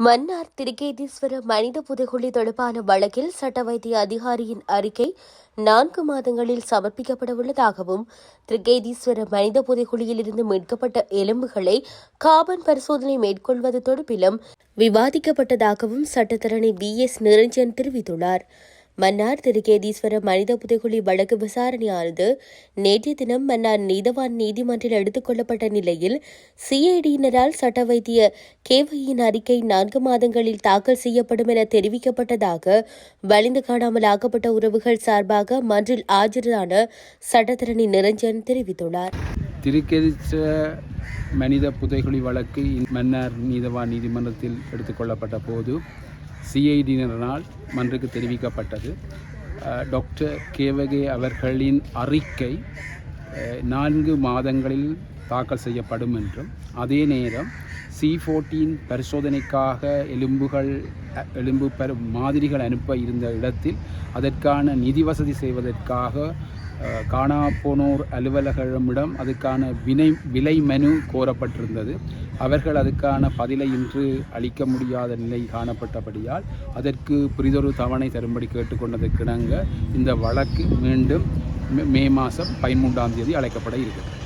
மன்னார் திருக்கேதீஸ்வர மனித புதைகுழி தொடர்பான வழக்கில் சட்ட வைத்திய அதிகாரியின் அறிக்கை நான்கு மாதங்களில் சமர்ப்பிக்கப்பட உள்ளதாகவும் திருக்கேதீஸ்வர மனித புதைகுழியிலிருந்து மீட்கப்பட்ட எலும்புகளை காபன் பரிசோதனை மேற்கொள்வது தொடர்பிலும் விவாதிக்கப்பட்டதாகவும் சட்டத்தரணி பி எஸ் நிரஞ்சன் தெரிவித்துள்ளார். மன்னார் திருக்கேதீஸ்வர மனித புதைகுழி வழக்கு விசாரணையானது நேற்றைய தினம் மன்னார் நீதவான் நீதிமன்றில் எடுத்துக் கொள்ளப்பட்ட நிலையில் சிஐடியினரால் சட்ட வைத்திய கேவையின் அறிக்கை நான்கு மாதங்களில் தாக்கல் செய்யப்படும் என தெரிவிக்கப்பட்டதாக வலிந்து காணாமல் ஆக்கப்பட்ட உறவுகள் சார்பாக மன்றில் ஆஜரான சட்டத்தரணி நிரஞ்சன் தெரிவித்துள்ளார். திருக்கெதிச்ச மனித புதைகுழி வழக்கு மன்னார் நீதவான் நீதிமன்றத்தில் எடுத்துக்கொள்ளப்பட்ட போது சிஐடியினரால் மன்றுக்கு தெரிவிக்கப்பட்டது. டாக்டர் கேவகே அவர்களின் அறிக்கை நான்கு மாதங்களில் தாக்கல் செய்யப்படும் என்றும் அதே நேரம் சி ஃபோர்டீன் பரிசோதனைக்காக எலும்புகள் எலும்பு பெரு மாதிரிகள் அனுப்ப இருந்த இடத்தில் அதற்கான நிதி வசதி செய்வதற்காக காணா காணாப்போனோர் அலுவலகமிடம் அதுக்கான வினை விலை மனு கோரப்பட்டிருந்தது. அவர்கள் அதுக்கான பதிலை இன்று அளிக்க முடியாத நிலை காணப்பட்டபடியால் அதற்கு பிரிதொரு தவணை தரும்படி கேட்டுக்கொண்டதற்கிணங்க இந்த வழக்கு மீண்டும் மே- மே மாதம் பதிமூன்றாம் தேதி அழைக்கப்பட இருக்கிறது.